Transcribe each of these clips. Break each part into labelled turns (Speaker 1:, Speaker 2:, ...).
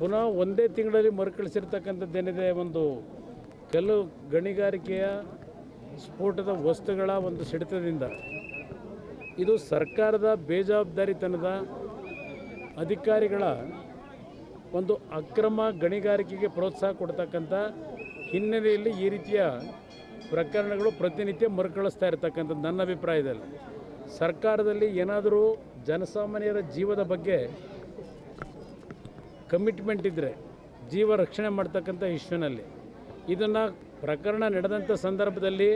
Speaker 1: ಪುನಃ ಒಂದೇ ತಿಂಗಳಲ್ಲಿ ಮರುಕಳಿಸಿರ್ತಕ್ಕಂಥದ್ದೇನಿದೆ, ಒಂದು ಕೆಲವು ಗಣಿಗಾರಿಕೆಯ ಸ್ಫೋಟದ ವಸ್ತುಗಳ ಒಂದು ಸಿಡಿತದಿಂದ. ಇದು ಸರ್ಕಾರದ ಬೇಜವಾಬ್ದಾರಿತನದ ಅಧಿಕಾರಿಗಳ ಒಂದು ಅಕ್ರಮ ಗಣಿಗಾರಿಕೆಗೆ ಪ್ರೋತ್ಸಾಹ ಕೊಡ್ತಕ್ಕಂಥ ಹಿನ್ನೆಲೆಯಲ್ಲಿ ಈ ರೀತಿಯ ಪ್ರಕರಣಗಳು ಪ್ರತಿನಿತ್ಯ ಮರುಕಳಿಸ್ತಾ ಇರತಕ್ಕಂಥದ್ದು ನನ್ನ ಅಭಿಪ್ರಾಯದಲ್ಲಿ. ಸರ್ಕಾರದಲ್ಲಿ ಏನಾದರೂ ಜನಸಾಮಾನ್ಯರ ಜೀವದ ಬಗ್ಗೆ ಕಮಿಟ್ಮೆಂಟ್ ಇದ್ದರೆ ಜೀವ ರಕ್ಷಣೆ ಮಾಡ್ತಕ್ಕಂಥ ಇಶ್ಯೂನಲ್ಲಿ. ಇದನ್ನು ಪ್ರಕರಣ ನಡೆದಂಥ ಸಂದರ್ಭದಲ್ಲಿ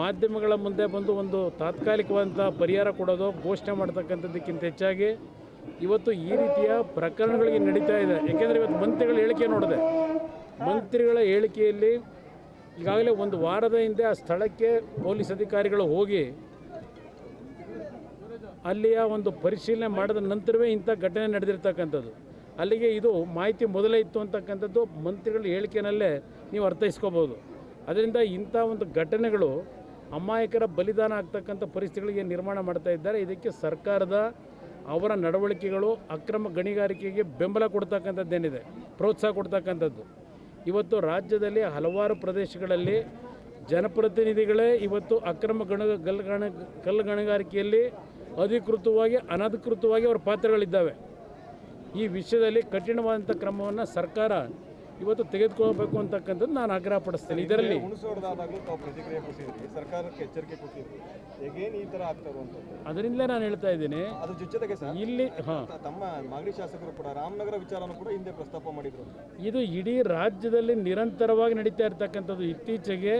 Speaker 1: ಮಾಧ್ಯಮಗಳ ಮುಂದೆ ಬಂದು ಒಂದು ತಾತ್ಕಾಲಿಕವಾದಂಥ ಪರಿಹಾರ ಕೊಡೋದು, ಘೋಷಣೆ ಮಾಡ್ತಕ್ಕಂಥದ್ದಕ್ಕಿಂತ ಹೆಚ್ಚಾಗಿ ಇವತ್ತು ಈ ರೀತಿಯ ಪ್ರಕರಣಗಳಿಗೆ ನಡೀತಾ ಇದೆ. ಏಕೆಂದರೆ ಇವತ್ತು ಮಂತ್ರಿಗಳ ಹೇಳಿಕೆ ನೋಡಿದೆ. ಮಂತ್ರಿಗಳ ಹೇಳಿಕೆಯಲ್ಲಿ ಈಗಾಗಲೇ ಒಂದು ವಾರದ ಹಿಂದೆ ಆ ಸ್ಥಳಕ್ಕೆ ಪೊಲೀಸ್ ಅಧಿಕಾರಿಗಳು ಹೋಗಿ ಅಲ್ಲಿಯ ಒಂದು ಪರಿಶೀಲನೆ ಮಾಡಿದ ನಂತರವೇ ಇಂಥ ಘಟನೆ ನಡೆದಿರ್ತಕ್ಕಂಥದ್ದು. ಅಲ್ಲಿಗೆ ಇದು ಮಾಹಿತಿ ಮೊದಲೇ ಇತ್ತು ಅಂತಕ್ಕಂಥದ್ದು ಮಂತ್ರಿಗಳ ಹೇಳಿಕೆನಲ್ಲೇ ನೀವು ಅರ್ಥೈಸ್ಕೋಬೋದು. ಅದರಿಂದ ಇಂಥ ಒಂದು ಘಟನೆಗಳು ಅಮಾಯಕರ ಬಲಿದಾನ ಆಗ್ತಕ್ಕಂಥ ಪರಿಸ್ಥಿತಿಗಳಿಗೆ ನಿರ್ಮಾಣ ಮಾಡ್ತಾ ಇದ್ದಾರೆ. ಇದಕ್ಕೆ ಸರ್ಕಾರದ ಅವರ ನಡವಳಿಕೆಗಳು, ಅಕ್ರಮ ಗಣಿಗಾರಿಕೆಗೆ ಬೆಂಬಲ ಕೊಡ್ತಕ್ಕಂಥದ್ದೇನಿದೆ, ಪ್ರೋತ್ಸಾಹ ಕೊಡ್ತಕ್ಕಂಥದ್ದು. ಇವತ್ತು ರಾಜ್ಯದಲ್ಲಿ ಹಲವಾರು ಪ್ರದೇಶಗಳಲ್ಲಿ ಜನಪ್ರತಿನಿಧಿಗಳೇ ಇವತ್ತು ಅಕ್ರಮ ಗಣ ಗಲ್ ಗಣ ಕಲ್ಲು ಗಣಿಗಾರಿಕೆಯಲ್ಲಿ ಅಧಿಕೃತವಾಗಿ, ಅನಧಿಕೃತವಾಗಿ ಅವರ ಪಾತ್ರಗಳಿದ್ದಾವೆ. ಈ ವಿಷಯದಲ್ಲಿ ಕಠಿಣವಾದಂಥ ಕ್ರಮವನ್ನು ಸರ್ಕಾರ ಇವತ್ತು ತೆಗೆದುಕೊಳ್ಬೇಕು ಅಂತಕ್ಕಂಥದ್ದು ನಾನು ಆಗ್ರಹ ಪಡಿಸ್ತೇನೆ. ಇದರಲ್ಲಿ ಅದರಿಂದಲೇ ನಾನು ಹೇಳ್ತಾ ಇದ್ದೀನಿ. ಇಲ್ಲಿ ಹಾಂ.
Speaker 2: ತಮ್ಮ ಮಾಗಡಿ ಶಾಸಕರು ಕೂಡ ರಾಮನಗರ ಕೂಡ ಹಿಂದೆ ಪ್ರಸ್ತಾಪ ಮಾಡಿದ್ರು.
Speaker 1: ಇದು ಇಡೀ ರಾಜ್ಯದಲ್ಲಿ ನಿರಂತರವಾಗಿ ನಡೀತಾ ಇರ್ತಕ್ಕಂಥದ್ದು. ಇತ್ತೀಚೆಗೆ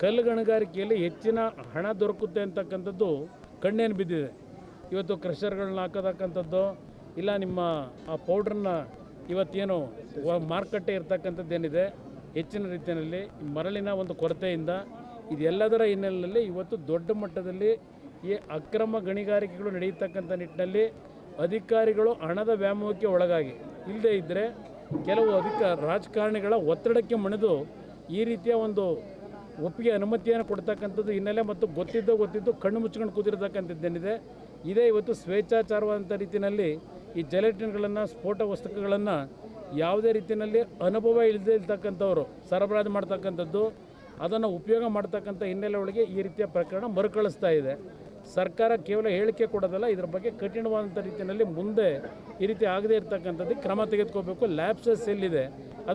Speaker 1: ಕಲ್ಲು ಗಣಿಗಾರಿಕೆಯಲ್ಲಿ ಹೆಚ್ಚಿನ ಹಣ ದೊರಕುತ್ತೆ ಅಂತಕ್ಕಂಥದ್ದು ಕಣ್ಣೇನು ಬಿದ್ದಿದೆ. ಇವತ್ತು ಕ್ರಷರ್ಗಳನ್ನ ಹಾಕೋತಕ್ಕಂಥದ್ದು ಇಲ್ಲ, ನಿಮ್ಮ ಆ ಪೌಡ್ರನ್ನ ಇವತ್ತೇನು ಮಾರುಕಟ್ಟೆ ಇರ್ತಕ್ಕಂಥದ್ದೇನಿದೆ, ಹೆಚ್ಚಿನ ರೀತಿಯಲ್ಲಿ ಮರಳಿನ ಒಂದು ಕೊರತೆಯಿಂದ ಇದೆಲ್ಲದರ ಹಿನ್ನೆಲೆಯಲ್ಲಿ ಇವತ್ತು ದೊಡ್ಡ ಮಟ್ಟದಲ್ಲಿ ಈ ಅಕ್ರಮ ಗಣಿಗಾರಿಕೆಗಳು ನಡೆಯತಕ್ಕಂಥ ನಿಟ್ಟಿನಲ್ಲಿ ಅಧಿಕಾರಿಗಳು ಹಣದ ವ್ಯಾಮೋಹಕ್ಕೆ ಒಳಗಾಗಿ ಇಲ್ಲದೇ ಇದ್ದರೆ ಕೆಲವು ಅಧಿಕ ರಾಜಕಾರಣಿಗಳ ಒತ್ತಡಕ್ಕೆ ಮಣಿದು ಈ ರೀತಿಯ ಒಂದು ಒಪ್ಪಿಗೆ ಅನುಮತಿಯನ್ನು ಕೊಡ್ತಕ್ಕಂಥದ್ದು ಹಿನ್ನೆಲೆ ಮತ್ತು ಗೊತ್ತಿದ್ದು ಗೊತ್ತಿದ್ದು ಕಣ್ಣು ಮುಚ್ಕೊಂಡು ಕೂತಿರ್ತಕ್ಕಂಥದ್ದೇನಿದೆ. ಇದೇ ಇವತ್ತು ಸ್ವೇಚ್ಛಾಚಾರವಾದಂಥ ರೀತಿಯಲ್ಲಿ ಈ ಜೆಲೆಟಿನ್ಗಳನ್ನು ಸ್ಫೋಟ ವಸ್ತುಗಳನ್ನು ಯಾವುದೇ ರೀತಿಯಲ್ಲಿ ಅನುಭವ ಇಲ್ಲದೆ ಇರ್ತಕ್ಕಂಥವ್ರು, ಸರಬರಾಜು ಮಾಡ್ತಕ್ಕಂಥದ್ದು, ಅದನ್ನು ಉಪಯೋಗ ಮಾಡ್ತಕ್ಕಂಥ ಹಿನ್ನೆಲೆ ಒಳಗೆ ಈ ರೀತಿಯ ಪ್ರಕರಣ ಮರುಕಳಿಸ್ತಾ ಇದೆ. ಸರ್ಕಾರ ಕೇವಲ ಹೇಳಿಕೆ ಕೊಡೋದಲ್ಲ, ಇದರ ಬಗ್ಗೆ ಕಠಿಣವಾದಂಥ ರೀತಿಯಲ್ಲಿ ಮುಂದೆ ಈ ರೀತಿ ಆಗದೇ ಇರತಕ್ಕಂಥದ್ದು ಕ್ರಮ ತೆಗೆದುಕೋಬೇಕು. ಲ್ಯಾಬ್ಸಸ್ ಎಲ್ಲಿದೆ?